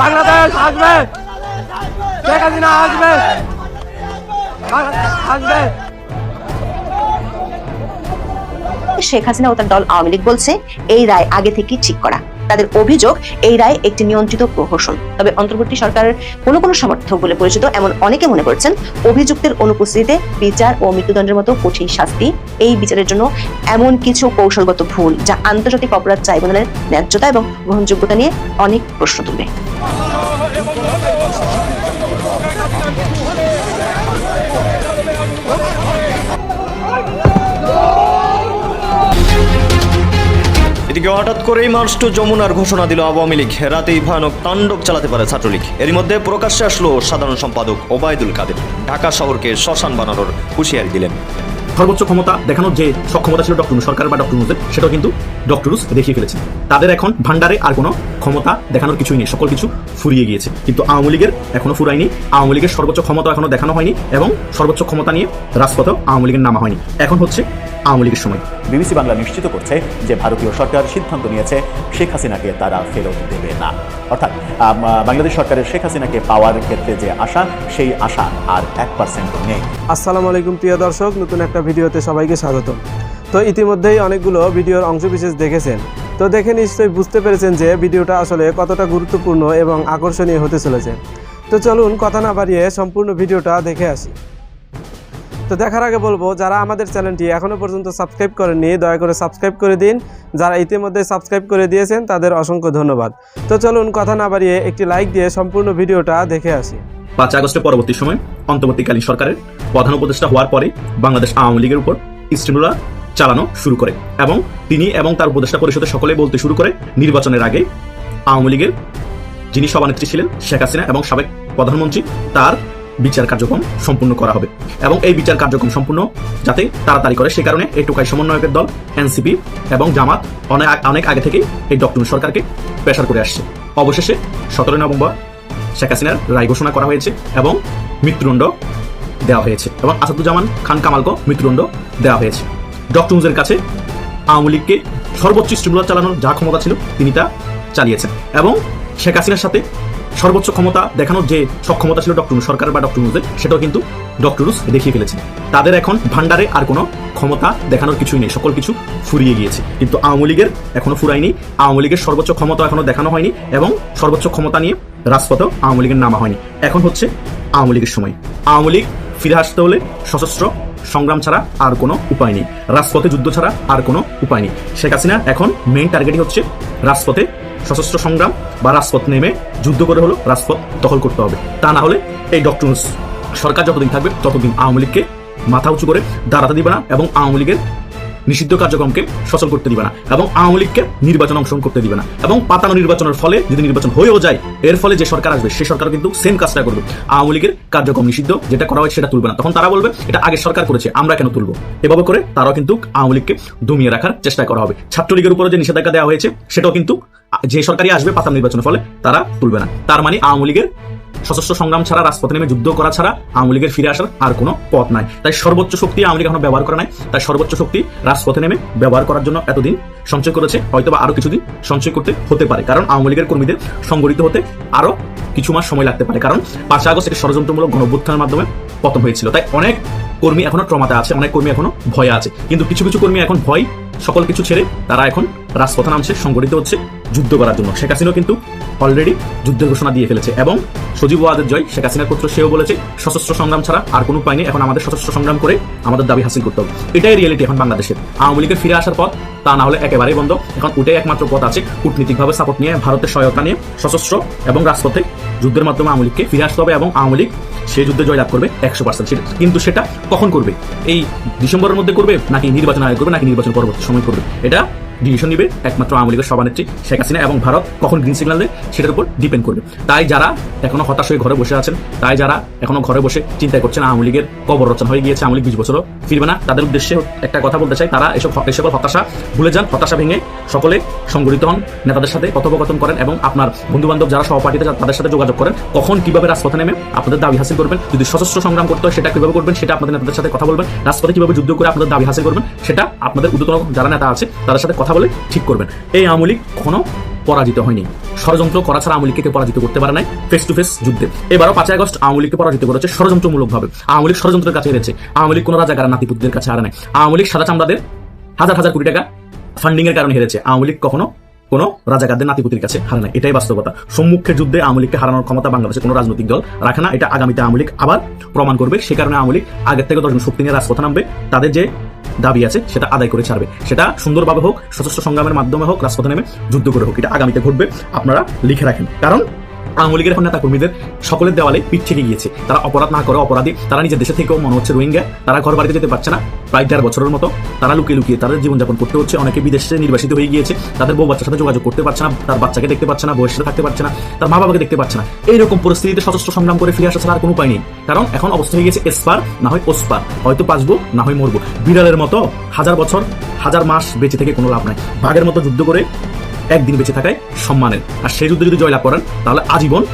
বাংলাদেশ আসবে। শেখ হাসিনা আসবে। আসবে। শেখ হাসিনা ও তার দল আওয়ামী লীগ বলছে, এই রায় আগে থেকেই ঠিক করা। তাদের অভিযোগ, এই রায় একটি নিয়ন্ত্রিত প্রহসন। তবে অন্তর্বর্তী সরকারের কোনো কোনো সমর্থক বলে পরিচিত এমন অনেকে মনে করছেন, অভিযুক্তের অনুপস্থিতিতে বিচার ও মৃত্যুদণ্ডের মতো কঠিন শাস্তি এই বিচারের জন্য এমন কিছু কৌশলগত ভুল যা আন্তর্জাতিক অপরাধ ট্রাইব্যুনালের ন্যায্যতা এবং গ্রহণযোগ্যতা নিয়ে অনেক প্রশ্ন তুলবে। এদিকে হঠাৎ করেই মার্চ টু যমুনার ঘোষণা দিল আওয়ামী লীগ। রাতেই ভয়ানক তাণ্ডব চালাতে পারে ছাত্রলীগ। এরই মধ্যে প্রকাশ্যে আসলো সাধারণ সম্পাদক ওবায়দুল কাদের। ঢাকা শহরকে শ্মশান বানানোর হুঁশিয়ারি দিলেন। সর্বোচ্চ ক্ষমতা দেখানোর যে সক্ষমতা ছিল ডক্টর সরকার বা ডক্টর নুজের সেটাও কিন্তু ডক্টরুস দেখিয়ে ফেলেছেন। তাদের এখন ভান্ডারে আর কোনো ক্ষমতা দেখানোর কিছুই নেই সকল কিছু ফুরিয়ে গিয়েছে। কিন্তু আওয়ামী লীগের এখনও ফুরায়নি আওয়ামী লীগের সর্বোচ্চ ক্ষমতা এখনও দেখানো হয়নি এবং সর্বোচ্চ ক্ষমতা নিয়ে রাজপথেও আওয়ামী লীগের নামা হয়নি। এখন হচ্ছে আওয়ামী লীগের সময়। বিবিসি বাংলা নিশ্চিত করছে যে ভারতীয় সরকার সিদ্ধান্ত নিয়েছে শেখ হাসিনাকে তারা ফেরত দেবে না। অর্থাৎ বাংলাদেশ সরকারের শেখ হাসিনাকে পাওয়ার ক্ষেত্রে যে আশা সেই আশা আর এক পার্সেন্ট নেই। আসসালামু আলাইকুম প্রিয় দর্শক নতুন একটা ভিডিওতে সবাইকে স্বাগত তো ইতিমধ্যেই অনেকগুলো ভিডিওর অংশবিশেষ দেখেছেন। তো দেখে নিশ্চয়ই বুঝতে পেরেছেন যে ভিডিওটা আসলে কতটা গুরুত্বপূর্ণ এবং আকর্ষণীয় হতে চলেছে। তো চলুন কথা না বাড়িয়ে সম্পূর্ণ ভিডিওটা দেখে আসি। তো দেখার আগে বলব, যারা আমাদের চ্যানেলটি এখনও পর্যন্ত সাবস্ক্রাইব করেননি, দয়া করে সাবস্ক্রাইব করে দিন। যারা ইতিমধ্যে সাবস্ক্রাইব করে দিয়েছেন, তাদের অসংখ্য ধন্যবাদ। তো চলুন কথা না বাড়িয়ে একটি লাইক দিয়ে সম্পূর্ণ ভিডিওটা দেখে আসি। পাঁচ আগস্টের পরবর্তী সময় অন্তর্বর্তীকালীন সরকারের প্রধান উপদেষ্টা হওয়ার পরে বাংলাদেশ আওয়ামী লীগের উপর স্টিমুলা চালানো শুরু করে এবং তিনি এবং তার উপদেষ্টা পরিষদের সকলে বলতে শুরু করে নির্বাচনের আগে আওয়ামী লীগের যিনি সভানেত্রী ছিলেন শেখ হাসিনা এবং সাবেক প্রধানমন্ত্রী, তার বিচার কার্যক্রম সম্পূর্ণ করা হবে এবং এই বিচার কার্যক্রম সম্পূর্ণ যাতে তাড়াতাড়ি করে, সে কারণে এই টোকাই সমন্বয়কের দল, এনসিপি এবং জামাত অনেক অনেক আগে থেকেই এই ডক্টর সরকারকে প্রেশার করে আসছে। অবশেষে সতেরোই নভেম্বর শেখ হাসিনার রায় ঘোষণা করা হয়েছে এবং মৃত্যুদণ্ড দেওয়া হয়েছে এবং আসাদুজ্জামান খান কামালকে মৃত্যুদণ্ড দেওয়া হয়েছে। ডক্টর মুজের কাছে আওয়ামী লীগকে সর্বোচ্চ স্টিমুলার চালানোর যা ক্ষমতা ছিল, তিনি তা চালিয়েছেন এবং শেখ হাসিনার সাথে সর্বোচ্চ ক্ষমতা দেখানোর যে সক্ষমতা ছিল ডক্টর সরকার বা ডক্টর মুজের সেটাও কিন্তু ডক্টরুস দেখিয়ে ফেলেছেন। তাদের এখন ভান্ডারে আর কোনো ক্ষমতা দেখানোর কিছুই নেই, সকল কিছু ফুরিয়ে গিয়েছে। কিন্তু আওয়ামী লীগের এখনও ফুরায়নি, আওয়ামী লীগের সর্বোচ্চ ক্ষমতা এখনও দেখানো হয়নি এবং সর্বোচ্চ ক্ষমতা নিয়ে রাজপথেও আওয়ামী লীগের নামা হয়নি। এখন হচ্ছে আওয়ামী লীগের সময়। আওয়ামী লীগ ফিরে আসতে হলে সশস্ত্র সংগ্রাম ছাড়া আর কোনো উপায় নেই। রাজপথে যুদ্ধ ছাড়া আর কোনো উপায় নেই। শেখ হাসিনা এখন মেইন টার্গেটই হচ্ছে রাজপথে সশস্ত্র সংগ্রাম বা রাজপথ নেমে যুদ্ধ করে হলো রাজপথ দখল করতে হবে। তা না হলে এই ডক্টর সরকার যতদিন থাকবে ততদিন আওয়ামী লীগকে মাথা উঁচু করে দাঁড়াতে দিবে না এবং আওয়ামী লীগের নিষিদ্ধ কার্যক্রমকে সচল করতে দিবে না এবং আওয়ামী লীগকে নির্বাচন অংশগ্রহণ করতে দিবে না এবং পাতানো নির্বাচনের ফলে যদি নির্বাচন হয়েও যায়, এর ফলে যে সরকার আসবে, সে সরকার কিন্তু সেম কাজটা করবে। আওয়ামী লীগের কার্যক্রম নিষিদ্ধ, যেটা করা হয় সেটা তুলবে না। তখন তারা বলবে, এটা আগের সরকার করেছে, আমরা কেন তুলবো? এভাবে করে তারাও কিন্তু আওয়ামী লীগকে দমিয়ে রাখার চেষ্টা করা হবে। ছাত্রলীগের উপরে যে নিষেধাজ্ঞা দেওয়া হয়েছে, সেটাও কিন্তু যে সরকারই আসবে পাতানো নির্বাচনের ফলে তারা তুলবে না। তার মানে আওয়ামী লীগের সশস্ত্র সংগ্রাম ছাড়া, রাজপথে নেমে যুদ্ধ করা ছাড়া আওয়ামী লীগের ফিরে আসার আর কোনো পথ নাই। তাই সর্বোচ্চ শক্তি আওয়ামী লীগ এখনও ব্যবহার করে নাই। তাই সর্বোচ্চ শক্তি রাজপথে নেমে ব্যবহার করার জন্য এতদিন সঞ্চয় করেছে হয়তো বা আরও কিছুদিন সঞ্চয় করতে হতে পারে। কারণ আওয়ামী লীগের কর্মীদের সংগঠিত হতে আরও কিছু মাস সময় লাগতে পারে। কারণ পাঁচ আগস্ট একটি ষড়যন্ত্রমূলক গণভ্যুত্থানের মাধ্যমে পতন হয়েছিল। তাই অনেক কর্মী এখনও ট্রমাতে আছে, অনেক কর্মী এখনও ভয়ে আছে। কিন্তু কিছু কিছু কর্মী এখন ভয়, সকল কিছু ছেড়ে তারা এখন রাজপথে নামছে, সংগঠিত হচ্ছে যুদ্ধ করার জন্য। শেখ হাসিনাও কিন্তু অলরেডি যুদ্ধের ঘোষণা দিয়ে ফেলেছে এবং সজীব ওয়াদের জয়, শেখ হাসিনার পুত্র সেও বলেছে, সশস্ত্র সংগ্রাম ছাড়া আর কোনো উপায় নেই, এখন আমাদের সশস্ত্র সংগ্রাম করে আমাদের দাবি হাসিল করতে হবে। এটাই রিয়েলিটি এখন বাংলাদেশের। আওয়ামী লীগের ফিরে আসার পথ, তা না হলে একেবারেই বন্ধ। এখন ওটাই একমাত্র পথ আছে, কূটনীতিকভাবে সাপোর্ট নিয়ে, ভারতের সহায়তা নিয়ে সশস্ত্র এবং রাজপথে যুদ্ধের মাধ্যমে আওয়ামী লীগকে ফিরে আসতে হবে এবং আওয়ামী লীগ সে যুদ্ধে জয়লাভ করবে একশো পার্সেন্ট কিন্তু সেটা কখন করবে? এই ডিসেম্বরের মধ্যে করবে নাকি নির্বাচন আয়োগ করবে নাকি নির্বাচন পরবর্তী সময় করবে? এটা ডিসিশন নিবে একমাত্র আওয়ামী লীগের সভানেত্রী শেখ হাসিনা এবং ভারত কখন গ্রিন সিগন্যাল দেয় সেটার উপর ডিপেন্ড করবে। তাই যারা এখনও হতাশ হয়ে ঘরে বসে আছেন, তাই যারা এখনও ঘরে বসে চিন্তা করছেন আওয়ামী লীগের কবর রচনা হয়ে গিয়েছে, আওয়ামী লীগ বিশ বছরও ফিরবে না, তাদের উদ্দেশ্যে একটা কথা বলতে চাই, তারা এসব এসব হতাশা ভুলে যান, হতাশা ভেঙে সকলে সংগঠিত হন, নেতাদের সাথে কথোপকথন করেন এবং আপনার বন্ধু বান্ধব যারা সহপাঠীতে তাদের সাথে যোগাযোগ করেন, কখন কীভাবে রাজপথে নেমে আপনাদের দাবি হাসিল করবেন, যদি সশস্ত্র সংগ্রাম করতে হয় সেটা কীভাবে করবেন, সেটা আপনাদের নেতাদের সাথে কথা বলবেন, রাজপথে কীভাবে যুদ্ধ করে আপনাদের দাবি হাসিল করবেন, সেটা আপনাদের উদ্যতন যারা নেতা আছে, তাদের সাথে কথা বলে ঠিক করবেন। এই আওয়ামী লীগ কখনো পরাজিত হয়নি। ষড়যন্ত্র করা ছাড়া আওয়ামী লীগকে কেউ পরাজিত করতে পারে নাই? ফেস টু ফেস যুদ্ধে। এবারও পাঁচই আগস্ট আওয়ামী লীগকে পরাজিত করেছে ষড়যন্ত্রমূলকভাবে। আওয়ামী লীগ ষড়যন্ত্রের কাছে হেরেছে। আওয়ামী লীগ কোনো রাজাকার নাতিপুতদের কাছে হারে নাই। আওয়ামী লীগ সাদা চামড়াদের হাজার হাজার কোটি টাকা ফান্ডিং এর কারণে হেরেছে। আওয়ামী লীগ কখনো কোনো রাজাকারদের নাতিপুতির কাছে হারে না এটাই বাস্তবতা। সম্মুখে যুদ্ধে আওয়ামী লীগকে হারানোর ক্ষমতা বাংলাদেশের কোনো রাজনৈতিক দল রাখে না। এটা আগামীতে আওয়ামী লীগ আবার প্রমাণ করবে। সে কারণে আওয়ামী লীগ আগের থেকে দশজন শক্তি নিয়ে রাজপথে নামবে। তাদের যে দাবি আছে, সেটা আদায় করে ছাড়বে। সেটা সুন্দরভাবে হোক, সশস্ত্র সংগ্রামের মাধ্যমে হোক, রাজপথে নেমে যুদ্ধ করে হোক, এটা আগামীতে ঘটবে। আপনারা লিখে রাখেন। কারণ আওয়ামী লীগের এখন নেতা কর্মীদের সকলের দেওয়ালে পিঠ থেকে গিয়েছে। তারা অপরাধ না করে অপরাধী। তারা নিজের দেশে থেকেও মনে হচ্ছে রোহিঙ্গা। তারা ঘর বাড়িতে যেতে পারছে না। প্রায় দেড় বছরের মতো তারা লুকিয়ে লুকিয়ে তাদের জীবনযাপন করতে হচ্ছে। অনেকে বিদেশে নির্বাসিত হয়ে গিয়েছে। তাদের বউ বাচ্চার সাথে যোগাযোগ করতে পারছে না। তার বাচ্চাকে দেখতে পাচ্ছে না বয়সের সাথে থাকতে পারছে না। তার মা বাবাকে দেখতে পাচ্ছে না। এইরকম পরিস্থিতিতে সশস্ত্র সংগ্রাম করে ফিরে আসা ছাড়া আর কোনো উপায় নেই। কারণ এখন অবস্থা হয়ে গেছে এসপার, না হয় ওসপার। হয়তো বাঁচবো, না হয় মরবো। বিড়ালের মতো হাজার বছর, হাজার মাস বেঁচে থেকে কোনো লাভ নাই। বাঘের মতো যুদ্ধ করে একদিন বেঁচে থাকায় সম্মানের। আর সেই যুদ্ধে যদি জয়লাভ করেন, তাহলে আজীবন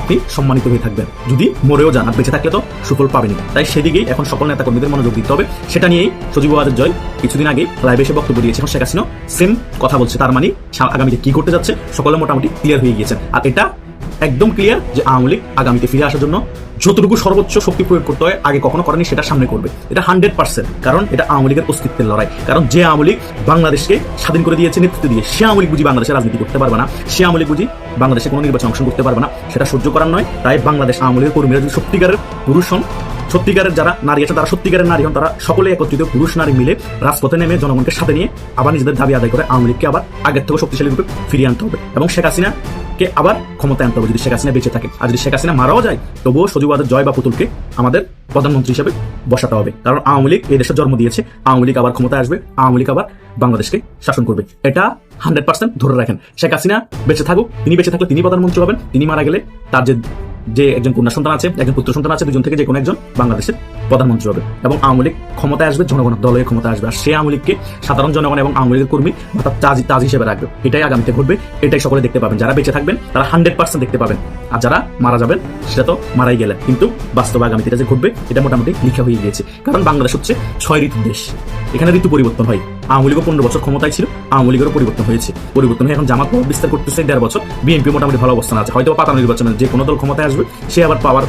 আপনি সম্মানিত হয়ে থাকবেন। যদি মরেও যান, আর বেঁচে থাকলে তো সুফল পাবেনি তাই সেদিকেই এখন সকল নেতাকর্মীদের মনোযোগ দিতে হবে। সেটা নিয়েই সজীব ওয়াদের জয় কিছুদিন আগে লাইভে এসে বক্তব্য দিয়েছে শেখ হাসিনা। সেম কথা বলছে, তার মানে আগামীতে কি করতে যাচ্ছে, সকলে মোটামুটি ক্লিয়ার হয়ে গিয়েছে আর এটা একদম ক্লিয়ার যে আওয়ামী লীগ আগামীতে ফিরে আসার জন্য যতটুকু সর্বোচ্চ শক্তি প্রয়োগ করতে হয়, আগে কখনো করেনি, সেটা সামনে করবে। এটা হান্ড্রেড পার্সেন্ট কারণ এটা আওয়ামী লীগের অস্তিত্বের লড়াই। কারণ যে আওয়ামী লীগ বাংলাদেশকে স্বাধীন করে দিয়েছে নেতৃত্ব দিয়ে, সে আওয়ামী লীগ বুঝি বাংলাদেশে রাজনীতি করতে পারবে না, সে আওয়ামী লীগ বুঝি বাংলাদেশে কোনো নির্বাচন অংশগ্রহণ করতে পারবে না, সেটা সহ্য করার নয়, তাই বাংলাদেশ আওয়ামী লীগের কর্মীরা যদি সত্যিকারের পুরুষ হন সত্যিকারের যারা নারী আছে, তারা সত্যিকারের নারী হন, তারা সকলে একত্রিত পুরুষ নারী মিলে রাজপথে নেমে জনগণকে সাথে নিয়ে আবার নিজেদের দাবি আদায় করে আওয়ামী লীগকে আবার আগের থেকে শক্তিশালী রূপে ফিরিয়ে আনতে হবে। এবং শেখ হাসিনা কে আবার ক্ষমতায় আনতে হবে যদি শেখ হাসিনা বেঁচে থাকে। আর যদি শেখ হাসিনা মারাও যায়, তবুও সজীবাদের জয় বা পুতুলকে আমাদের প্রধানমন্ত্রী হিসেবে বসাতে হবে। কারণ আওয়ামী লীগ এই দেশে জন্ম দিয়েছে, আওয়ামী লীগ আবার ক্ষমতায় আসবে, আওয়ামী লীগ আবার বাংলাদেশকে শাসন করবে। এটা হান্ড্রেড পার্সেন্ট ধরে রাখেন। শেখ হাসিনা বেঁচে থাকুক, তিনি বেঁচে থাকলে তিনি প্রধানমন্ত্রী হবেন, তিনি মারা গেলে তার যে যে একজন কন্যা সন্তান আছে, একজন পুত্র সন্তান আছে, দুজন থেকে যে কোনো একজন বাংলাদেশের প্রধানমন্ত্রী হবে এবং আওয়ামী লীগ ক্ষমতায় আসবে জনগণের দলের ক্ষমতা আসবে। আর সে আওয়ামী লীগকে সাধারণ জনগণ এবং আওয়ামী লীগের কর্মী অর্থাৎ তাজ তাজ হিসেবে রাখবে। এটাই আগামীতে ঘটবে, এটাই সকলে দেখতে পাবেন। যারা বেঁচে থাকবেন, তারা হান্ড্রেড পার্সেন্ট দেখতে পাবেন। আর যারা মারা যাবেন, সেটা তো মারাই গেলেন। কিন্তু বাস্তবে আগামীতে এটা যে ঘটবে, এটা মোটামুটি লিখা হয়ে গিয়েছে। কারণ বাংলাদেশ হচ্ছে ছয় ঋতুর দেশ। এখানে ঋতু পরিবর্তন হয়। আওয়ামী লীগও পনেরো বছর ক্ষমতায় ছিল, আওয়ামী লীগেরও পরিবর্তন হয়েছে। পরিবর্তন হয়ে এখন জামাত প্রভাব বিস্তার করতেছে দেড় বছর। বিএনপি মোটামুটি ভালো অবস্থান আছে। হয়তো পাতা নির্বাচনে যে কোনো দল ক্ষমতায় আসবে, সে আবার পাওয়ার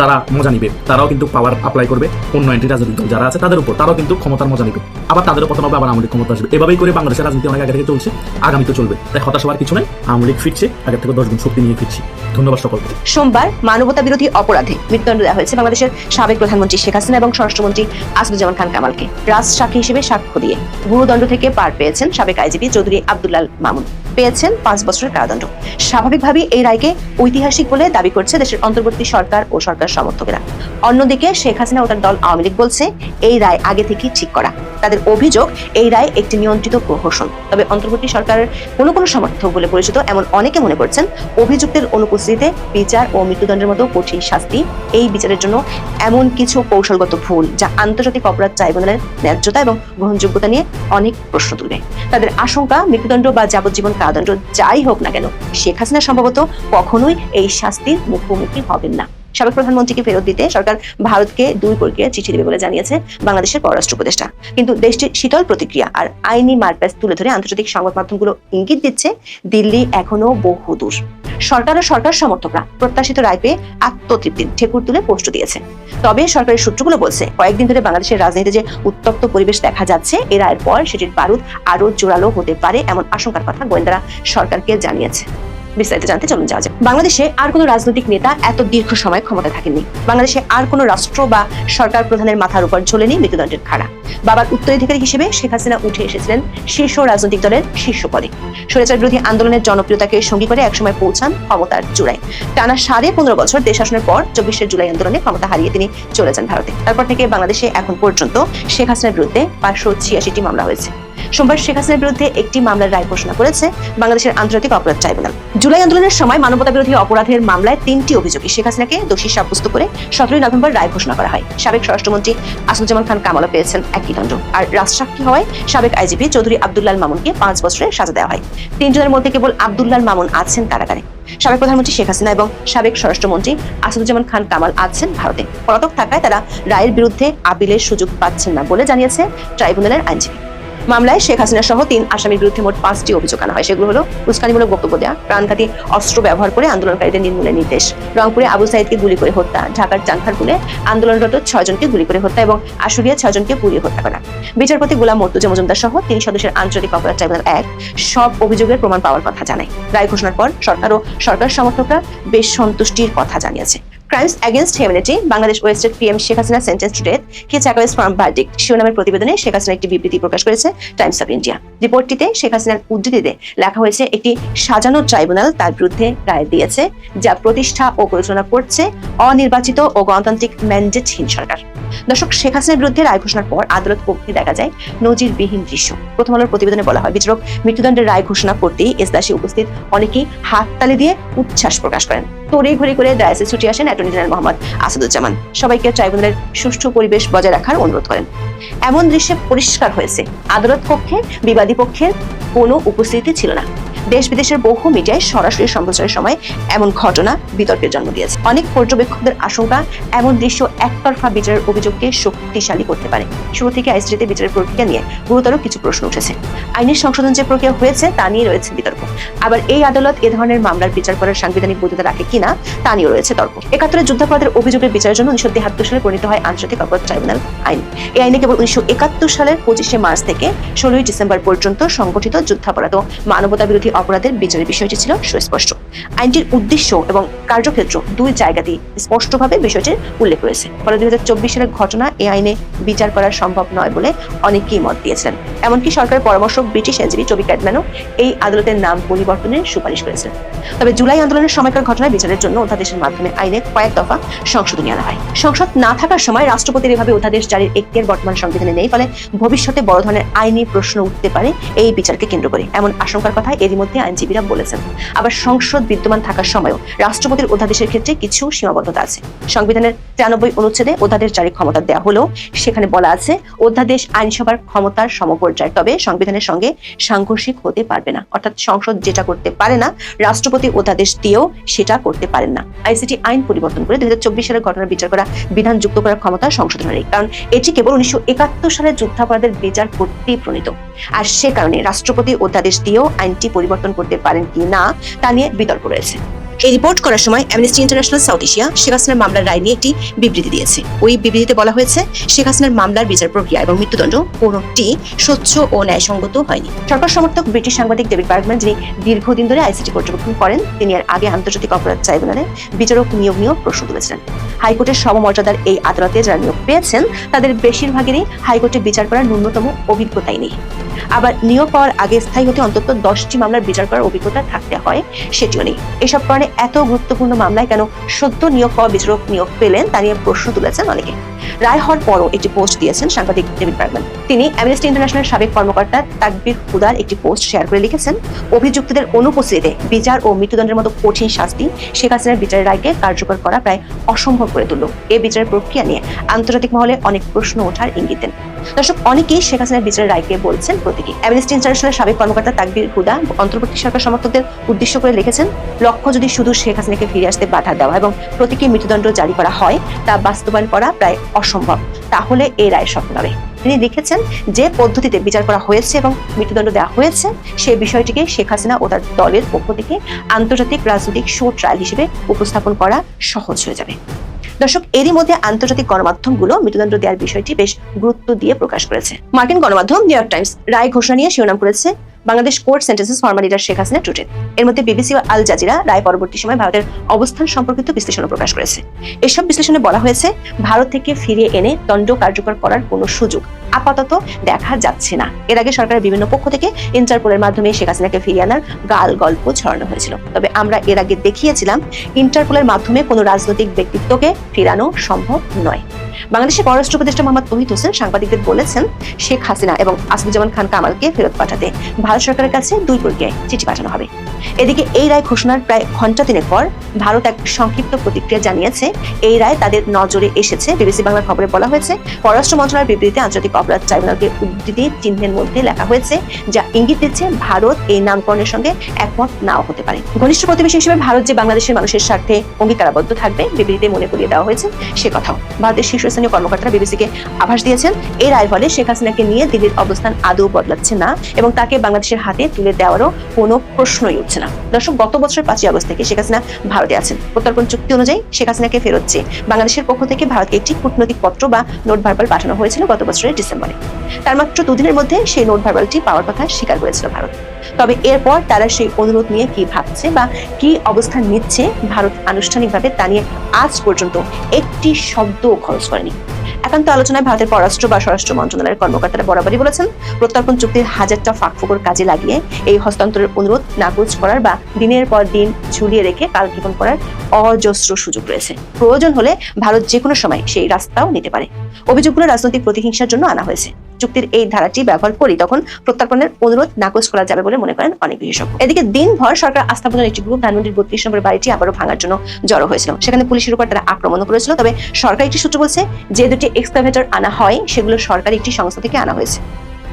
তারা মজা নিবে। তারাও কিন্তু পাওয়ার অ্যাপ্লাই করবে। অন্য অ্যান্টি রাজনৈতিক দল যারা আছে, তাদের উপর তারাও কিন্তু ক্ষমতার মজা নিবে। আবার তাদেরও পতন হবে আবার আওয়ামী লীগ ক্ষমতা আসবে। এভাবেই করে বাংলাদেশের রাজনীতি অনেক আগে থেকে চলছে আগামীতে চলবে। তাই হতাশ হওয়ার কিছু নাই, আওয়ামী লীগ ফিরছে, আগের থেকে দশ গুণ শক্তি নিয়ে ফিরছি। ধন্যবাদ সকলকে। সোমবার মানবতা বিরোধী অপরাধে মৃত্যুদণ্ড দেওয়া হয়েছে বাংলাদেশের সাবেক প্রধানমন্ত্রী শেখ হাসিনা এবং স্বরাষ্ট্রমন্ত্রী আসাদুজ্জামান খান কামালকে। রাজ সাক্ষী হিসেবে সাক্ষ্য দিয়ে গুরুদণ্ড থেকে পার পেয়েছেন সাবেক আইজিপি চৌধুরী আব্দুল্লাল মামুন। পেয়েছেন পাঁচ বছরের কারাদণ্ড। স্বাভাবিকভাবে এই রায়কে ঐতিহাসিক বলে দাবি করছে দেশের অন্তর্বর্তী সরকার ও সরকার সমর্থকেরা। অন্যদিকে শেখ হাসিনা ও তার দল আওয়ামী লীগ বলছে, এই রায় আগে থেকেই ঠিক করা। তাদের অভিযোগ, এই রায় একটি নিয়ন্ত্রিত প্রহসন। তবে অন্তর্বর্তী সরকারের কোনো কোনো সমর্থক বলে পরিচিত এমন অনেকে মনে করছেন, অভিযুক্তের অনুপস্থিতিতে বিচার ও মৃত্যুদণ্ডের মতো কঠিন শাস্তি এই বিচারের জন্য এমন কিছু কৌশলগত ভুল যা আন্তর্জাতিক অপরাধ ট্রাইব্যুনালের ন্যায্যতা এবং গ্রহণযোগ্যতা নিয়ে অনেক প্রশ্ন তুলবে তাদের আশঙ্কা, মৃত্যুদণ্ড বা যাবজ্জীবন কারাদণ্ড যাই হোক না কেন, শেখ হাসিনা সম্ভবত কখনোই এই শাস্তির মুখোমুখি হবেন না। সাবেক প্রধানমন্ত্রীকে ফেরত দিতে সরকার ভারতকে দুই প্রক্রিয়া চিঠি দেবে বলে জানিয়েছে বাংলাদেশের পররাষ্ট্র উপদেষ্টা। কিন্তু দেশটির শীতল প্রতিক্রিয়া আর আইনি মারপ্যাচ তুলে ধরে আন্তর্জাতিক সংবাদ মাধ্যমগুলো ইঙ্গিত দিচ্ছে, দিল্লি এখনও বহু দূর সরকার ও সরকার সমর্থকরা প্রত্যাশিত রায় পেয়ে আত্মতৃপ্তির ঠেকুর তুলে পোস্ট দিয়েছে। তবে সরকারি সূত্রগুলো বলছে, কয়েকদিন ধরে বাংলাদেশের রাজনীতিতে যে উত্তপ্ত পরিবেশ দেখা যাচ্ছে, এ রায়ের পর সেটির বারুদ আরও জোরালো হতে পারে এমন আশঙ্কার কথা গোয়েন্দারা সরকারকে জানিয়েছে। বিস্তারিত জানতে চলুন যাওয়া যাক। বাংলাদেশে আর কোনো রাজনৈতিক নেতা এত দীর্ঘ সময় ক্ষমতা থাকেননি। বাংলাদেশে আর কোনো রাষ্ট্র বা সরকার প্রধানের মাথার উপর ঝোলেনি মৃত্যুদণ্ডের খাড়া। বাবার উত্তরাধিকারী হিসেবে শেখ হাসিনা উঠে এসেছিলেন শীর্ষ রাজনৈতিক দলের শীর্ষ পদে। স্বৈরাচার বিরোধী আন্দোলনের জনপ্রিয়তাকে সঙ্গী করে একসময় পৌঁছান ক্ষমতার জোড়ায় টানা সাড়ে পনেরো বছর দেশ শাসনের পর চব্বিশে জুলাই আন্দোলনে ক্ষমতা হারিয়ে তিনি চলে যান ভারতে। তারপর থেকে বাংলাদেশে এখন পর্যন্ত শেখ হাসিনার বিরুদ্ধে পাঁচশো ছিয়াশিটি মামলা হয়েছে। সোমবার শেখ হাসিনার বিরুদ্ধে একটি মামলার রায় ঘোষণা করেছে বাংলাদেশের আন্তর্জাতিক অপরাধ ট্রাইব্যুনাল। জুলাই আন্দোলনের সময় মানবতা বিরোধী অপরাধের মামলায় তিনটি অভিযোগে শেখ হাসিনাকে দোষী সাব্যস্ত করে সতেরোই নভেম্বর রায় ঘোষণা করা হয়। সাবেক স্বরাষ্ট্রমন্ত্রী আসাদুজ্জামান খান কামালও পেয়েছেন একই দণ্ড। আর রাজসাক্ষী হওয়ায় সাবেক আইজিপি চৌধুরী আব্দুল্লাল মামুনকে পাঁচ বছরের সাজা দেওয়া হয়। তিনজনের মধ্যে কেবল আব্দুল্লাল মামুন আছেন কারাগারে। সাবেক প্রধানমন্ত্রী শেখ হাসিনা এবং সাবেক স্বরাষ্ট্রমন্ত্রী আসাদুজ্জামান খান কামাল আছেন ভারতে। পলাতক থাকায় তারা রায়ের বিরুদ্ধে আপিলের সুযোগ পাচ্ছেন না বলে জানিয়েছে ট্রাইব্যুনালের আইনজীবী। মামলায় শেখ হাসিনা সহ তিন আসামির বিরুদ্ধে মোট পাঁচটি অভিযোগ আনা হয়। সেগুলো হলো উস্কানিমূলক বক্তব্য দেওয়া প্রাণঘাতী অস্ত্র ব্যবহার করে আন্দোলনকারীদের নির্মূলের নির্দেশ, রংপুরে আবু সাইদকে গুলি করে হত্যা, ঢাকার চানখারপুলে আন্দোলনরত ছয়জনকে গুলি করে হত্যা এবং আশুলিয়া ছয়জনকে পুড়িয়ে হত্যা করা। বিচারপতি গোলাম মর্তুজা মজুমদার সহ তিন সদস্যের আন্তর্জাতিক অপরাধ ট্রাইব্যুনাল এক সব অভিযোগের প্রমাণ পাওয়ার কথা জানায়। রায় ঘোষণার পর সরকার ও সরকার সমর্থকরা বেশ সন্তুষ্টির কথা জানিয়েছে। Crimes against humanity Bangladesh ওয়েস্টের PM Sheikh Hasina sentence to death he চ্যাকারেস from verdict শিরোনামের প্রতিবেদনে শেখ হাসিনা একটি বিবৃতি প্রকাশ করেছে টাইমস অফ ইন্ডিয়া রিপোর্টটিতে শেখ হাসিনার উদ্ধৃতিতে লেখা হয়েছে, একটি সাজানো ট্রাইব্যুনাল তার বিরুদ্ধে রায় দিয়েছে, যা প্রতিষ্ঠা ও পরিচালনা করছে অনির্বাচিত ও গণতান্ত্রিক ম্যান্ডেটহীন সরকার। দর্শক শেখ হাসিনার বিরুদ্ধে রায় ঘোষণার পর আদালত পক্ষে দেখা যায়, নজিরবিহীন দৃশ্য। প্রথম আলোর প্রতিবেদনে বলা হয়, বিচারক মৃত্যুদণ্ডের রায় ঘোষণা করতেই এসদাসে উপস্থিত অনেকেই হাততালি দিয়ে উচ্ছ্বাস প্রকাশ করেন। তড়ি ঘুরে করে ডায়াসে ছুটে আসেন অ্যাটর্নি জেনারেল মোহাম্মদ আসাদুজ্জামান। সবাইকে ট্রাইব্যুনালের সুষ্ঠু পরিবেশ বজায় রাখার অনুরোধ করেন। এমন দৃশ্যে পরিষ্কার হয়েছে, আদালত পক্ষে, বিবাদী পক্ষের কোনো উপস্থিতি ছিল না। দেশ বিদেশের বহু মিডিয়ায় সরাসরি সম্প্রচারের সময় এমন ঘটনা বিতর্কের জন্ম দিয়েছে। অনেক পর্যবেক্ষকদের আশঙ্কা, এমন দৃশ্য একতরফা বিচারের অভিযোগকে শক্তিশালী করতে পারে। শুরু থেকে আইসিটিতে বিচারের প্রক্রিয়া নিয়ে গুরুতর কিছু প্রশ্ন উঠেছে। আইনের সংশোধন যে প্রক্রিয়া হয়েছে, তা নিয়ে রয়েছে বিতর্ক। আবার এই আদালত এ ধরনের মামলার বিচার করার সাংবিধানিক বৈধতা রাখে কিনা, তা নিয়ে রয়েছে তর্ক। একাত্তরের যুদ্ধাপরাধের অভিযোগের বিচারের জন্য উনিশশো তেহাত্তর সালে পরিণত হয় আন্তর্জাতিক অপরাধ ট্রাইব্যুনাল আইন। এই আইনে কেবল উনিশশো একাত্তর সালের পঁচিশে মার্চ থেকে ষোলোই ডিসেম্বর পর্যন্ত সংগঠিত যুদ্ধাপরাধ ও মানবতা বিরোধী অপরাধের বিচারের বিষয়টি ছিল সুস্পষ্ট। আইনটির উদ্দেশ্য এবং কার্যক্ষেত্র দুই জায়গাতেই স্পষ্টভাবে বিষয়টির উল্লেখ রয়েছে। ফলে দুই হাজার চব্বিশ সালের ঘটনা এই আইনে বিচার করা সম্ভব নয় বলে অনেকেই মত দিয়েছিলেন। এমনকি সরকারের পরামর্শক ব্রিটিশ আইনজীবী চবি ক্যাডম্যানও এই আদালতের নাম পরিবর্তনের সুপারিশ করেছিলেন তবে জুলাই আন্দোলনের সময়কার ঘটনায় বিচারের জন্য অধ্যাদেশের মাধ্যমে আইনে কয়েক দফা সংশোধনী আনা হয়। সংসদ না থাকার সময় রাষ্ট্রপতির এভাবে অধ্যাদেশ জারির এখতিয়ার বর্তমান সংবিধানে নেই, ফলে ভবিষ্যতে বড় ধরনের আইনি প্রশ্ন উঠতে পারে এই বিচারকে কেন্দ্র করে। এমন আশঙ্কার কথা এরই মধ্যে আইনজীবীরা বলেছেন। আবার সংসদ বিদ্যমান থাকার সময়ও রাষ্ট্রপতির অধ্যাদেশের ক্ষেত্রে কিছু সীমাবদ্ধতা আছে। সংবিধানের তিরানব্বই অনুচ্ছেদে অধ্যাদেশ জারির ক্ষমতা দেওয়া হলেও সেখানে বলা আছে, অধ্যাদেশ আইনসভার ক্ষমতার সমপর্যায়, তবে সংবিধানের সঙ্গে সাংঘর্ষিক হতে পারবে না। অর্থাৎ সংসদ যেটা করতে পারে না, রাষ্ট্রপতি অধ্যাদেশ দিয়েও সেটা করতে পারেন না। আইসিটি আইন পরিবর্তন করে দুই হাজার চব্বিশ সালের ঘটনার বিচার করা, বিধান যুক্ত করার ক্ষমতা সংশোধনের কারণ এটি কেবল উনিশশো একাত্তর সালের যুদ্ধাপরাধের বিচার করতেই প্রণীত। আর সে কারণে রাষ্ট্রপতি অধ্যাদেশ দিয়েও আইনটি পরিবর্তন করতে পারেন কি না, তা নিয়ে বিতর্ক রয়েছে। এই রিপোর্ট করার সময় Amnesty International South Asia Sheikh হাসিনার মামলার রায় নিয়ে একটি বিবৃতি দিয়েছে। ওই বিবৃতিতে বলা হয়েছে, শেখ হাসিনার মামলার বিচার প্রক্রিয়া এবং মৃত্যুদণ্ড কোনটি স্বচ্ছ ও ন্যায়সঙ্গত হয়নি। সরকার সমর্থক ব্রিটিশ সাংবাদিক ডেভিড বার্গম্যান, যিনি দীর্ঘদিন ধরে আইসিটি পর্যবেক্ষণ করেন, তিনি এর আগে আন্তর্জাতিক অপরাধ ট্রাইব্যুনালে বিচারক নিয়োগ নিয়েও প্রশ্ন তুলেছিলেন। হাইকোর্টের সমমর্যাদার এই আদালতে যারা নিয়োগ পেয়েছেন, তাদের বেশিরভাগেরই হাইকোর্টে বিচার করার ন্যূনতম অভিজ্ঞতাই নেই। আবার নিয়োগ পাওয়ার আগে স্থায়ী হতে অন্তত দশটি মামলার বিচার করার অভিজ্ঞতা থাকতে হয়, সেটিও নেই। এসব কারণে এত গুরুত্বপূর্ণ মামলায় কেন সদ্য নিয়োগ পাওয়া বিচারক নিয়োগ পেলেন তা নিয়ে প্রশ্ন তুলেছেন অনেকে। রায় হওয়ার পরও একটি পোস্ট দিয়েছেন সাংবাদিক ডেভিড বার্গম্যান তিনি অ্যামনেস্টি ইন্টারন্যাশনাল সাবেক কর্মকর্তা তাকবির হুদার একটি পোস্ট শেয়ার করে লিখেছেন, অভিযুক্তদের অনুপস্থিতিতে বিচার ও মৃত্যুদণ্ডের মতো কঠিন শাস্তি শেখ হাসিনার বিচারের রায়কে কার্যকর করা প্রায় অসম্ভব করে তুলল। এই বিচারের প্রক্রিয়া নিয়ে আন্তর্জাতিক মহলে অনেক প্রশ্ন ওঠার ইঙ্গিত দেন। দর্শক, অনেকেই শেখ হাসিনার বিচারের রায়কে বলছেন প্রতীকী। অ্যামনেস্টি ইন্টারন্যাশনাল সাবেক কর্মকর্তা তাকবির হুদা অন্তর্বর্তী সরকার সমর্থকদের উদ্দেশ্য করে লিখেছেন, লক্ষ্য যদি শুধু শেখ হাসিনাকে ফিরে আসতে বাধা দেওয়া এবং প্রতীকী মৃত্যুদণ্ড জারি করা হয়, তা বাস্তবায়ন করা প্রায় অসম্ভব। তাহলে এই রায় সফল হবে। তিনি লিখেছেন, যে পদ্ধতিতে বিচার করা হয়েছে এবং মৃত্যুদণ্ড দেওয়া হয়েছে সেই বিষয়টিকে শেখ হাসিনা ও তার দলের পক্ষ থেকে আন্তর্জাতিক রাজনৈতিক শো ট্রায়াল হিসেবে উপস্থাপন করা সহজ হয়ে যাবে। দর্শক, এরই মধ্যে আন্তর্জাতিক গণমাধ্যমগুলো মৃত্যুদণ্ড দেওয়ার বিষয়টি বেশ গুরুত্ব দিয়ে প্রকাশ করেছে। মার্কিন গণমাধ্যম, নিউ ইয়র্ক টাইমস, রায় ঘোষণা নিয়ে শিরোনাম করেছে Bangladesh court sentences formal leader Sheikh Hasina টুটেন এর মধ্যে বিবিসি ও আল জাজিরা রায় পরবর্তী সময় ভারতের অবস্থান সম্পর্কিত বিশ্লেষণ প্রকাশ করেছে। এসব বিশ্লেষণে বলা হয়েছে, ভারত থেকে ফিরিয়ে এনে দণ্ড কার্যকর করার কোনো সুযোগ আপাতত দেখা যাচ্ছে না। এর আগে সরকারের বিভিন্ন পক্ষ থেকে ইন্টারপোলের মাধ্যমে শেখ হাসিনাকে ফিরিয়ে আনার গাল গল্প ছড়ানো হয়েছিল। তবে আমরা এর আগে দেখিয়েছিলাম, ইন্টারপোলের মাধ্যমে কোনো রাজনৈতিক ব্যক্তিত্বকে ফিরানো সম্ভব নয়। বাংলাদেশের পররাষ্ট্র উপদেষ্টা মোহাম্মদ তহিদ হোসেন সাংবাদিকদের বলেছেন, শেখ হাসিনা এবং আসাদুজ্জামান খান কামালকে ফেরত পাঠাতে ভারত সরকারের কাছে দুই প্রক্রিয়ায় চিঠি পাঠানো হবে। এদিকে এই রায় ঘোষণার প্রায় ঘণ্টা তিনেক পর ভারত এক সংক্ষিপ্ত প্রতিক্রিয়া জানিয়েছে, এই রায় তাদের নজরে এসেছে। বিবিসি বাংলার খবরে বলা হয়েছে, পররাষ্ট্র মন্ত্রণালয়ের বিবৃতিতে আন্তর্জাতিক অপরাধ ট্রাইব্যুনালকে উদ্ধৃতি চিহ্নের মধ্যে লেখা হয়েছে, যা ইঙ্গিত দিচ্ছে ভারত এই নামকরণের সঙ্গে একমত নাও হতে পারে। ঘনিষ্ঠ প্রতিবেশী হিসেবে ভারত যে বাংলাদেশের মানুষের স্বার্থে অঙ্গীকারাবদ্ধ থাকবে, বিবৃতিতে মনে করিয়ে দেওয়া হয়েছে সে কথাও। ভারতের শীর্ষ শীর্ষস্থানীয় কর্মকর্তারা বিবিসিকে আভাস দিয়েছেন। এই রায়ের ফলে শেখ হাসিনাকে নিয়ে দিল্লির অবস্থান আদৌ বদলাচ্ছে না এবং তাকে বাংলাদেশের হাতে তুলে দেওয়ারও কোনো প্রশ্নই উঠছে না। দর্শক, গত বছর পাঁচই আগস্ট থেকে শেখ হাসিনা ভারতে আছেন। প্রত্যর্পণ চুক্তি অনুযায়ী শেখ হাসিনাকে ফেরত চেয়ে বাংলাদেশের পক্ষ থেকে ভারতকে একটি কূটনৈতিক পত্র বা নোট ভার্বাল পাঠানো হয়েছিল গত বছরের ডিসেম্বরে। তার মাত্র দুদিনের মধ্যে সেই নোট ভার্বালটি পাওয়ার কথা স্বীকার করেছিল ভারত। তবে এরপর তারা সেই অনুরোধ নিয়ে কি ভাবছে বা কি অবস্থান নিচ্ছে ভারত আনুষ্ঠানিকভাবে তা নিয়ে আজ পর্যন্ত একটি শব্দ খরচ করেনি। একান্ত আলোচনায় ভারতের পররাষ্ট্র বা স্বরাষ্ট্র মন্ত্রণালয়ের কর্মকর্তারা বরাবরই বলেছেন, প্রত্যর্পণ চুক্তির হাজারটা ফাঁকফোকর কাজে লাগিয়ে এই হস্তান্তরের অনুরোধ নাকচ করার বা দিনের পর দিন ঝুলিয়ে রেখে কাল কালক্ষেপণ করার অজস্র সুযোগ রয়েছে। প্রয়োজন হলে ভারত যে কোনো সময় সেই রাস্তাও নিতে পারে। অভিযোগগুলো রাজনৈতিক প্রতিহিংসার জন্য আনা হয়েছে। চুক্তির এই ধারাটি ব্যবহার করি, তখন প্রত্যাপনের অনুরোধ নাকচ করা যাবে বলে মনে করেন অনেক বিশেষজ্ঞ। এদিকে দিনভর সরকার আস্থাপনের একটি গ্রুপ ধানমন্ডির বত্রিশ নম্বর বাড়িটি আবারও ভাঙার জন্য জড়ো হয়েছিল। সেখানে পুলিশের উপর তারা আক্রমণ করেছিল, তবে সরকার একটি সূত্র বলছে, যে দুটি এক্সকাভেটর আনা হয়, সেগুলো সরকারি একটি সংস্থা থেকে আনা হয়েছে।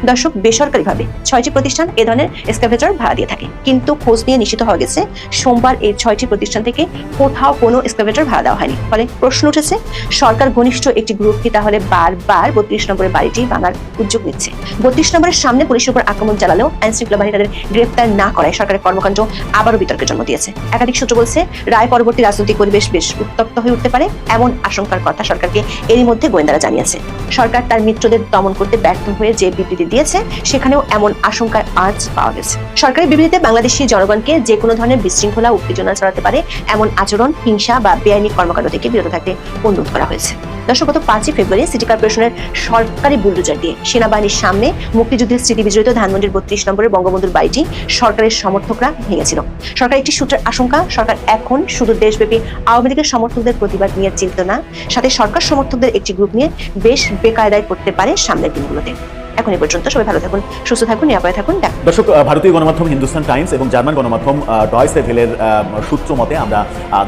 দর্শক বেসরকারিভাবে ছয়টি প্রতিষ্ঠান এ ধরনের এক্সকাভেটর ভাড়া দিয়ে থাকে। কিন্তু খোঁজ নিয়ে নিশ্চিত হওয়া গেছে, সোমবার এই ছয়টি প্রতিষ্ঠান থেকে কোথাও কোনো এক্সকাভেটর ভাড়া দেওয়া হয়নি। ফলে প্রশ্ন উঠেছে, সরকার ঘনিষ্ঠ একটি গ্রুপ কি তাহলে বারবার বত্রিশ নম্বরের বাড়িটি ভাঙার উদ্যোগ নিচ্ছে? বত্রিশ নম্বরের সামনে পুলিশের উপর আক্রমণ চালালেও আইন শৃঙ্খলা বাহিনী তাদের গ্রেপ্তার না করায় সরকারের কর্মকাণ্ড আবারও বিতর্কের জন্ম দিয়েছে। একাধিক সূত্র বলছে, রায় পরবর্তী রাজনৈতিক পরিবেশ বেশ উত্তপ্ত হয়ে উঠতে পারে এমন আশঙ্কার কথা সরকারকে এরই মধ্যে গোয়েন্দারা জানিয়েছে। সরকার তার মিত্রদের দমন করতে ব্যর্থ হয়ে যে বিবৃতি দিয়েছে, সেখানেও এমন আশঙ্কার আজ পাওয়া গেছে। সরকারি বিবৃতিতে বাংলাদেশি জনগণকে যে কোনো ধরনের বিশৃঙ্খলা, উত্তেজনা ছড়াতে পারে, এমন আচরণ, হিংসা বা বেআইনি কর্মকাণ্ড থেকে বিরত থাকতে অনুরোধ করা হয়েছে। দর্শক, গত পাঁচই ফেব্রুয়ারি সিটি কর্পোরেশনের সরকারি বুলডোজার দিয়ে সেনাবাহিনীর সামনে মুক্তিযুদ্ধের স্মৃতি বিজড়িত ধানমন্ডির বত্রিশ নম্বরের বঙ্গবন্ধুর বাড়িটি সরকারের সমর্থকরা ভেঙেছিল। সরকার একটি সূত্রের আশঙ্কা, সরকার এখন শুধু দেশব্যাপী আওয়ামী লীগের সমর্থকদের প্রতিবাদ নিয়ে চিন্তা না, সাথে সরকার সমর্থকদের একটি গ্রুপ নিয়ে বেশ বেকায়দায় করতে পারে সামনের দিনগুলোতে। এখন এ পর্যন্ত, সবাই ভালো থাকুন, সুস্থ থাকুন, নিরাপদে থাকুন দর্শক ভারতীয় গণমাধ্যম হিন্দুস্তান টাইমস এবং জার্মান গণমাধ্যম ডয়সে ভেলের সূত্র মতে আমরা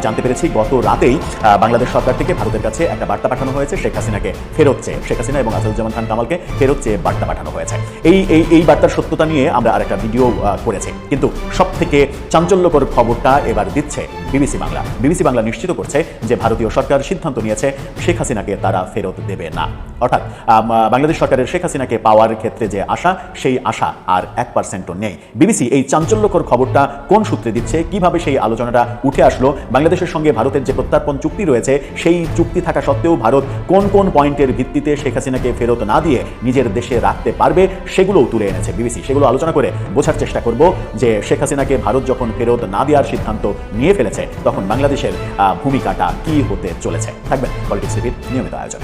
জানতে পেরেছি, গত রাতেই বাংলাদেশ সরকার থেকে ভারতের কাছে একটা বার্তা পাঠানো হয়েছে, শেখ হাসিনাকে ফেরত চেয়ে। শেখ হাসিনা এবং আসাদুজ্জামান খান কামালকে ফেরত চেয়ে বার্তা পাঠানো হয়েছে। এই এই এই বার্তার সত্যতা নিয়ে আমরা আরেকটা ভিডিও করেছি। কিন্তু সব থেকে চাঞ্চল্যকর খবরটা এবার দিচ্ছে বিবিসি বাংলা। বিবিসি বাংলা নিশ্চিত করছে যে ভারতীয় সরকার সিদ্ধান্ত নিয়েছে, শেখ হাসিনাকে তারা ফেরত দেবে না। অর্থাৎ বাংলাদেশ সরকারের শেখ হাসিনাকে পাওয়ার ক্ষেত্রে যে আশা, সেই আশা আর এক পার্সেন্টও নেই। বিবিসি এই চাঞ্চল্যকর খবরটা কোন সূত্রে দিচ্ছে, কীভাবে সেই আলোচনাটা উঠে আসলো, বাংলাদেশের সঙ্গে ভারতের যে প্রত্যার্পণ চুক্তি রয়েছে, সেই চুক্তি থাকা সত্ত্বেও ভারত কোন কোন পয়েন্টের ভিত্তিতে শেখ হাসিনাকে ফেরত না দিয়ে নিজের দেশে রাখতে পারবে, সেগুলোও তুলে এনেছে বিবিসি। সেগুলো আলোচনা করে বোঝার চেষ্টা করব যে শেখ হাসিনাকে ভারত যখন ফেরত না দেওয়ার সিদ্ধান্ত নিয়ে ফেলেছে, তখন বাংলাদেশের ভূমিকাটা কি হতে চলেছে। থাকবেন পলিটিক্স নিয়মিত আয়োজন।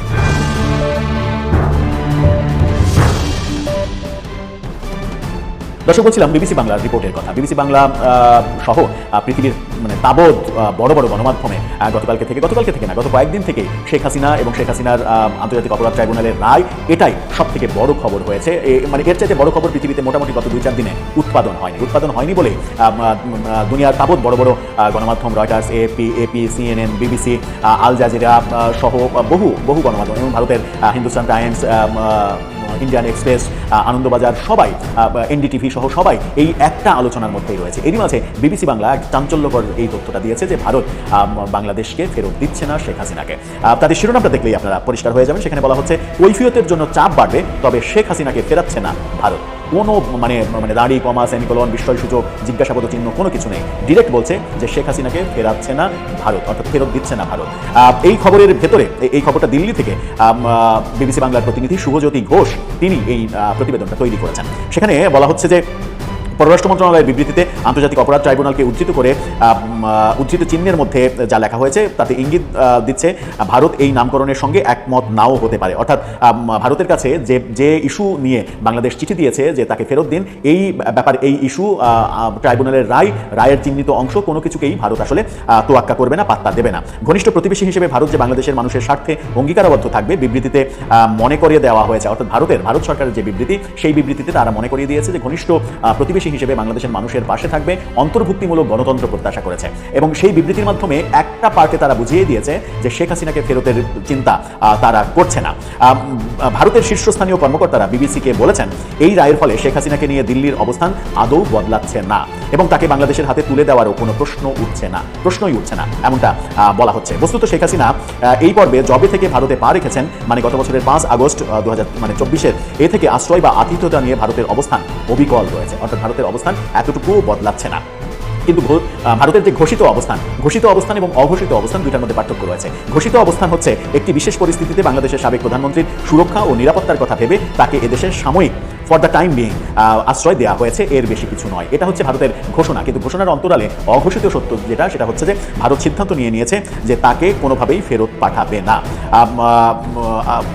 দর্শক, বলছিলাম বিবিসি বাংলার রিপোর্টের কথা। বিবিসি বাংলা সহ পৃথিবীর মানে তাবৎ বড় বড় গণমাধ্যমে গতকালকে থেকে গতকালকে থেকে না, গত কয়েকদিন থেকে শেখ হাসিনা এবং শেখ হাসিনার আন্তর্জাতিক অপরাধ ট্রাইব্যুনালের রায় এটাই সব থেকে বড় খবর হয়েছে। মানে এর চাইতে বড় খবর পৃথিবীতে মোটামুটি গত দুই চার দিনে উৎপাদন হয়নি। উৎপাদন হয়নি বলে দুনিয়ার তাবৎ বড় বড় গণমাধ্যম, Reuters, AP AP, CNN, BBC Al Jazeera সহ বহু বহু গণমাধ্যম, এবং ভারতের Hindustan Times Indian Express Anandabazar, সবাই এনডিটিভি সহ সবাই এই একটা আলোচনার মধ্যেই রয়েছে। এরই মাঝে বিবিসি বাংলা এক চাঞ্চল্যকর এই তথ্যটা দিয়েছে যে ভারত বাংলাদেশকে ফেরত দিচ্ছে না শেখ হাসিনাকে। তাদের শিরোনামটা দেখলেই আপনারা পরিষ্কার হয়ে যাবেন। সেখানে বলা হচ্ছে, কৈফিয়তের জন্য চাপ বাড়বে, তবে শেখ হাসিনাকে ফেরাচ্ছে না ভারত। কোনো মানে মানে দাড়ি, কমা, সেমিকলন বিস্ময় সূচক জিজ্ঞাসাবাদ চিহ্ন কোনো কিছু নেই। ডিরেক্ট বলছে যে শেখ হাসিনাকে ফেরাচ্ছে না ভারত, অর্থাৎ ফেরত দিচ্ছে না ভারত। এই খবরের ভেতরে, এই খবরটা দিল্লি থেকে বিবিসি বাংলার প্রতিনিধি শুভজ্যোতি ঘোষ, তিনি এই প্রতিবেদনটা তৈরি করেছেন। সেখানে বলা হচ্ছে যে পররাষ্ট্র মন্ত্রণালয়ের বিবৃতিতে আন্তর্জাতিক অপরাধ ট্রাইব্যুনালকে উদ্ধৃত করে উদ্ধৃত চিহ্নের মধ্যে যা লেখা হয়েছে তাতে ইঙ্গিত দিচ্ছে ভারত এই নামকরণের সঙ্গে একমত নাও হতে পারে। অর্থাৎ ভারতের কাছে যে যে ইস্যু নিয়ে বাংলাদেশ চিঠি দিয়েছে যে তাকে ফেরত দিন, এই ব্যাপারে, এই ইস্যু ট্রাইব্যুনালের রায়, রায়ের চিহ্নিত অংশ কোনো কিছুকেই ভারত আসলে তোয়াক্কা করবে না, পাত্তা দেবে না। ঘনিষ্ঠ প্রতিবেশী হিসেবে ভারত যে বাংলাদেশের মানুষের স্বার্থে অঙ্গীকারাবদ্ধ থাকবে, বিবৃতিতে মনে করিয়ে দেওয়া হয়েছে। অর্থাৎ ভারতের, ভারত সরকারের যে বিবৃতি, সেই বিবৃতিতে তারা মনে করিয়ে দিয়েছে যে ঘনিষ্ঠ প্রতিবেশী প্রতিবেশী হিসেবে বাংলাদেশের মানুষের পাশে থাকবে, অন্তর্ভুক্তিমূলক গণতন্ত্র প্রত্যাশা করেছে। এবং সেই বিবৃতির মাধ্যমে একটা পার্টে তারা বুঝিয়ে দিয়েছে যে শেখ হাসিনাকে ফেরতের চিন্তা তারা করছে না। ভারতের শীর্ষস্থানীয় কর্মকর্তারা বিবিসিকে বলেছেন, এই রায়ের ফলে শেখ হাসিনাকে নিয়ে দিল্লির অবস্থান আদৌ বদলাচ্ছে না। এবং তাকে বাংলাদেশের হাতে তুলে দেওয়ারও কোনো প্রশ্ন উঠছে না, প্রশ্নই উঠছে না, এমনটা বলা হচ্ছে। বস্তুত শেখ হাসিনা এই পর্বে জবে থেকে ভারতে পা রেখেছেন মানে গত বছরের পাঁচ আগস্ট দু মানে চব্বিশের এ থেকে আশ্রয় বা আতিথ্যতা নিয়ে ভারতের অবস্থান অবিকল রয়েছে। অর্থাৎ ভারতের অবস্থান এতটুকুও বদলাচ্ছে না। কিন্তু ভারতের যে ঘোষিত অবস্থান ঘোষিত অবস্থান এবং অঘোষিত অবস্থান দুইটার মধ্যে পার্থক্য রয়েছে। ঘোষিত অবস্থান হচ্ছে একটি বিশেষ পরিস্থিতিতে বাংলাদেশের সাবেক প্রধানমন্ত্রীর সুরক্ষা ও নিরাপত্তার কথা ভেবে তাকে এদেশের সাময়িক ফর দ্য টাইম বিং আশ্রয় দেওয়া হয়েছে, এর বেশি কিছু নয়। এটা হচ্ছে ভারতের ঘোষণা, কিন্তু ঘোষণার অন্তরালে অঘোষিত সত্য যেটা, সেটা হচ্ছে যে ভারত সিদ্ধান্ত নিয়ে নিয়েছে যে তাকে কোনোভাবেই ফেরত পাঠাবে না।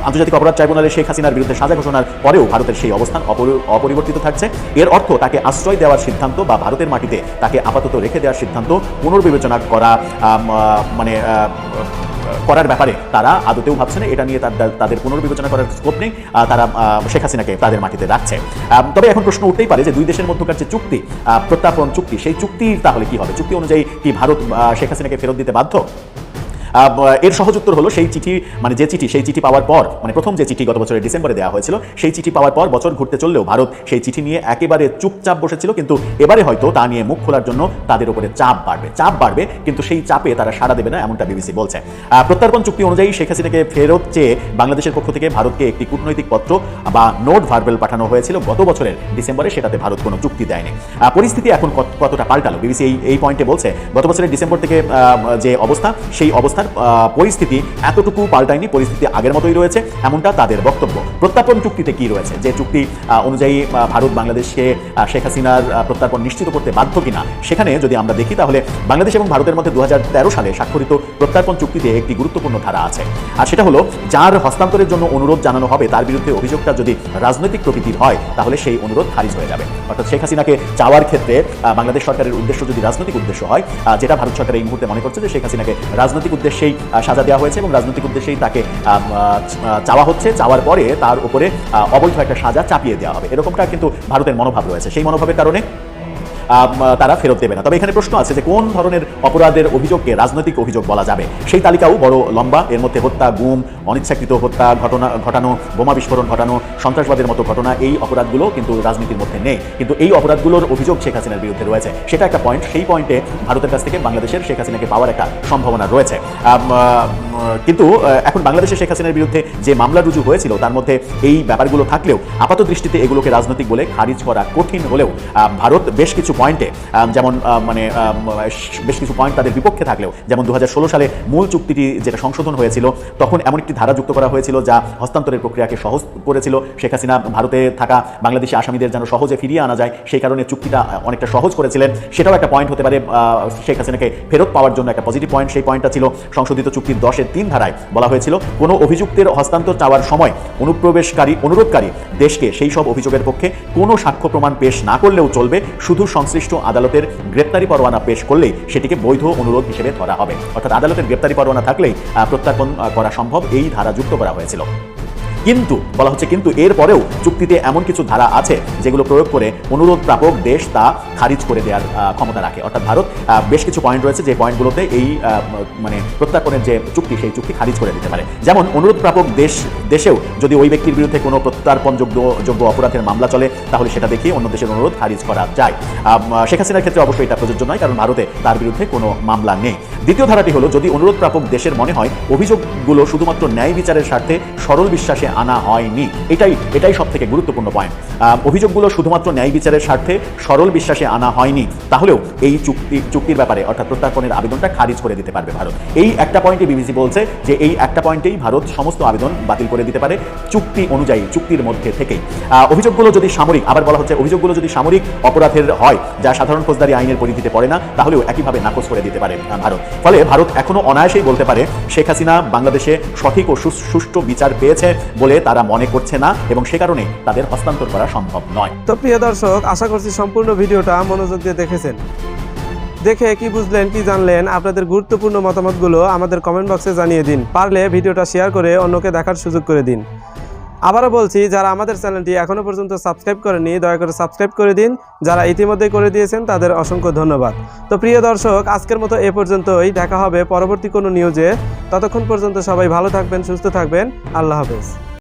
আন্তর্জাতিক অপরাধ ট্রাইব্যুনালে শেখ হাসিনার বিরুদ্ধে সাজা ঘোষণার পরেও ভারতের সেই অবস্থান অপরিবর্তিত থাকছে। এর অর্থ তাকে আশ্রয় দেওয়ার সিদ্ধান্ত বা ভারতের মাটিতে তাকে আপাতত রেখে দেওয়ার সিদ্ধান্ত পুনর্বিবেচনা করা মানে করার ব্যাপারে তারা আদতেও ভাবছে না, এটা নিয়ে তাদের পুনর্বিবেচনা করার স্কোপ নেই তারা শেখ হাসিনাকে তাদের মাটিতে রাখছে। তবে এখন প্রশ্ন উঠতেই পারে যে দুই দেশের মধ্যকার যে চুক্তি প্রত্যাপন চুক্তি, সেই চুক্তির তাহলে কি হবে? চুক্তি অনুযায়ী কি ভারত শেখ হাসিনাকে ফেরত দিতে বাধ্য? এর সহজ উত্তর হলো সেই চিঠি মানে যে চিঠি, সেই চিঠি পাওয়ার পর মানে প্রথম যে চিঠি গত বছরের ডিসেম্বরে দেওয়া হয়েছিল, সেই চিঠি পাওয়ার পর বছর ঘুরতে চললেও ভারত সেই চিঠি নিয়ে একেবারে চুপচাপ বসেছিল, কিন্তু এবারে হয়তো তা নিয়ে মুখ খোলার জন্য তাদের উপরে চাপ বাড়বে চাপ বাড়বে, কিন্তু সেই চাপে তারা সাড়া দেবে না, এমনটা বিবিসি বলছে। প্রত্যর্পণ চুক্তি অনুযায়ী শেখ হাসিনাকে ফেরত চেয়ে বাংলাদেশের পক্ষ থেকে ভারতকে একটি কূটনৈতিক পত্র বা নোট ভার্বেল পাঠানো হয়েছিল গত বছরের ডিসেম্বরে, সেটাতে ভারত কোনো চুক্তি দেয়নি। পরিস্থিতি এখন কত- কতটা পাল্টালো? বিবিসি এই এই পয়েন্টে বলছে, গত বছরের ডিসেম্বর থেকে যে অবস্থা, সেই অবস্থার আহ, পরিস্থিতি এতটুকু পাল্টায়নি পরিস্থিতি আগের মতোই রয়েছে এমনটা তাদের বক্তব্য। প্রত্যার্পণ চুক্তিতে কি রয়েছে? যে চুক্তি অনুযায়ী ভারত বাংলাদেশকে শেখ হাসিনার আহ, প্রত্যার্পণ নিশ্চিত করতে বাধ্য কিনা সেখানে যদি আমরা দেখি তাহলে বাংলাদেশ এবং ভারতের মধ্যে দু হাজার তেরো সালে স্বাক্ষরিত প্রত্যার্পণ চুক্তিতে একটি গুরুত্বপূর্ণ ধারা আছে। আর সেটা হলো যার হস্তান্তরের জন্য অনুরোধ জানানো হবে তার বিরুদ্ধে অভিযোগটা যদি রাজনৈতিক প্রকৃতির হয় তাহলে সেই অনুরোধ খারিজ হয়ে যাবে। অর্থাৎ শেখ হাসিনাকে চাওয়ার ক্ষেত্রে বাংলাদেশ সরকারের উদ্দেশ্য যদি রাজনৈতিক উদ্দেশ্য হয় যেটা ভারত সরকার এই মুহূর্তে মনে করছে যে শেখ হাসিনাকে রাজনৈতিক উদ্দেশ্যেই সাজা দেওয়া হয়েছে এবং রাজনৈতিক উদ্দেশ্যেই তাকে চাওয়া হচ্ছে। চাওয়ার পরে তার উপরে অবৈধ একটা সাজা চাপিয়ে দেওয়া হবে। এরকমটা কিন্তু ভারতের মনোভাব রয়েছে। সেই মনোভাবের কারণে তারা ফেরত দেবে না। তবে এখানে প্রশ্ন আছে যে কোন ধরনের অপরাধের অভিযোগকে রাজনৈতিক অভিযোগ বলা যাবে? সেই তালিকাও বড় লম্বা। এর মধ্যে হত্যা, গুম, অনিচ্ছাকৃত হত্যা, ঘটনা, ঘটানো, বোমা বিস্ফোরণ ঘটানো, সন্ত্রাসবাদের মতো ঘটনা, এই অপরাধগুলো কিন্তু রাজনীতির মধ্যে নেই। কিন্তু এই অপরাধগুলোর অভিযোগ শেখ হাসিনার বিরুদ্ধে রয়েছে। সেটা একটা পয়েন্ট সেই পয়েন্টে ভারতের কাছ থেকে বাংলাদেশের শেখ হাসিনাকে পাওয়ার একটা সম্ভাবনা রয়েছে। কিন্তু এখন বাংলাদেশে শেখ হাসিনার বিরুদ্ধে যে মামলা রুজু হয়েছিল, তার মধ্যে এই ব্যাপারগুলো থাকলেও আপাত দৃষ্টিতে এগুলোকে রাজনৈতিক বলে খারিজ করা কঠিন হলেও ভারত বেশ কিছু পয়েন্টে যেমন মানে বেশ কিছু পয়েন্ট তাদের বিপক্ষে থাকলেও, যেমন দু হাজার ষোলো সালে মূল চুক্তিটি যেটা সংশোধন হয়েছিল, তখন এমন একটি ধারা যুক্ত করা হয়েছিল যা হস্তান্তরের প্রক্রিয়াকে সহজ করেছিল। শেখ হাসিনা ভারতে থাকা বাংলাদেশি আসামিদের যেন সহজে ফিরিয়ে আনা যায়, সেই কারণে চুক্তিটা অনেকটা সহজ করেছিলেন। সেটাও একটা পয়েন্ট হতে পারে শেখ হাসিনাকে ফেরত পাওয়ার জন্য একটা পজিটিভ পয়েন্ট সেই পয়েন্টটা ছিল সংশোধিত চুক্তির দশের তিন ধারায় বলা হয়েছিল, কোনো অভিযুক্তের হস্তান্তর চাওয়ার সময় অনুপ্রবেশকারী, অনুরোধকারী দেশকে সেই সব অভিযোগের পক্ষে কোনো সাক্ষ্য প্রমাণ পেশ না করলেও চলবে, শুধু সংশ্লিষ্ট আদালতের গ্রেপ্তারি পরোয়ানা পেশ করলেই সেটিকে বৈধ অনুরোধ হিসেবে ধরা হবে। অর্থাৎ আদালতের গ্রেপ্তারি পরোয়ানা থাকলেই প্রত্যার্পণ করা সম্ভব, এই ধারা যুক্ত করা হয়েছিল। কিন্তু, বলা হচ্ছে কিন্তু এরপরেও চুক্তিতে এমন কিছু ধারা আছে যেগুলো প্রয়োগ করে অনুরোধ প্রাপক দেশ তা খারিজ করে দেওয়ার ক্ষমতা রাখে। অর্থাৎ ভারত বেশ কিছু পয়েন্ট রয়েছে যে পয়েন্টগুলোতে এই মানে প্রত্যার্পণের যে চুক্তি, সেই চুক্তি খারিজ করে দিতে পারে। যেমন, অনুরোধ প্রাপক দেশ, দেশেও যদি ওই ব্যক্তির বিরুদ্ধে কোনো প্রত্যার্পণযোগ্য, যোগ্য অপরাধের মামলা চলে, তাহলে সেটা দেখিয়ে অন্য দেশের অনুরোধ খারিজ করা যায়। শেখ হাসিনার ক্ষেত্রে অবশ্যই এটা প্রযোজ্য নয়, কারণ ভারতে তার বিরুদ্ধে কোনো মামলা নেই। দ্বিতীয় ধারাটি হলো, যদি অনুরোধ প্রাপক দেশের মনে হয়, অভিযোগগুলো শুধুমাত্র ন্যায় বিচারের স্বার্থে সরল বিশ্বাসে আনা হয়নি। এটাই এটাই সব থেকে গুরুত্বপূর্ণ পয়েন্ট অভিযোগগুলো শুধুমাত্র ন্যায় বিচারের স্বার্থে সরল বিশ্বাসে আনা হয়নি, তাহলেও এই চুক্তি, চুক্তির ব্যাপারে অর্থাৎ প্রত্যার্পণের আবেদনটা খারিজ করে দিতে পারবে ভারত। এই একটা পয়েন্টে বিবিসি বলছে যে এই একটা পয়েন্টেই ভারত সমস্ত আবেদন বাতিল করে দিতে পারে চুক্তি অনুযায়ী, চুক্তির মধ্যে থেকেই। অভিযোগগুলো যদি সামরিক, আবার বলা হচ্ছে অভিযোগগুলো যদি সামরিক অপরাধের হয়, যা সাধারণ ফৌজদারি আইনের পরিধিতে পড়ে না, তাহলেও একইভাবে নাকচ করে দিতে পারে ভারত। ফলে ভারত এখনও অনায়াসেই বলতে পারে, শেখ হাসিনা বাংলাদেশে সঠিক ও সুষ্ঠু বিচার পেয়েছে বলে তারা মনে করছে না এবং সে কারণে তাদের হস্তান্তর করা সম্ভব নয়। তো প্রিয় দর্শক, আশা করছি সম্পূর্ণ ভিডিওটা মনোযোগ দিয়ে দেখেছেন। দেখে কি বুঝলেন, কি জানলেন, আপনাদের গুরুত্বপূর্ণ মতামতগুলো আমাদের কমেন্ট বক্সে জানিয়ে দিন। পারলে ভিডিওটা শেয়ার করে অন্যকে দেখার সুযোগ করে দিন। আবারও বলছি, যারা আমাদের চ্যানেলটি এখনও পর্যন্ত সাবস্ক্রাইব করেনি দয়া করে সাবস্ক্রাইব করে দিন। যারা ইতিমধ্যেই করে দিয়েছেন, তাদের অসংখ্য ধন্যবাদ। তো প্রিয় দর্শক, আজকের মতো এ পর্যন্তই। দেখা হবে পরবর্তী কোনো নিউজে ততক্ষণ পর্যন্ত সবাই ভালো থাকবেন, সুস্থ থাকবেন। আল্লাহ হাফেজ।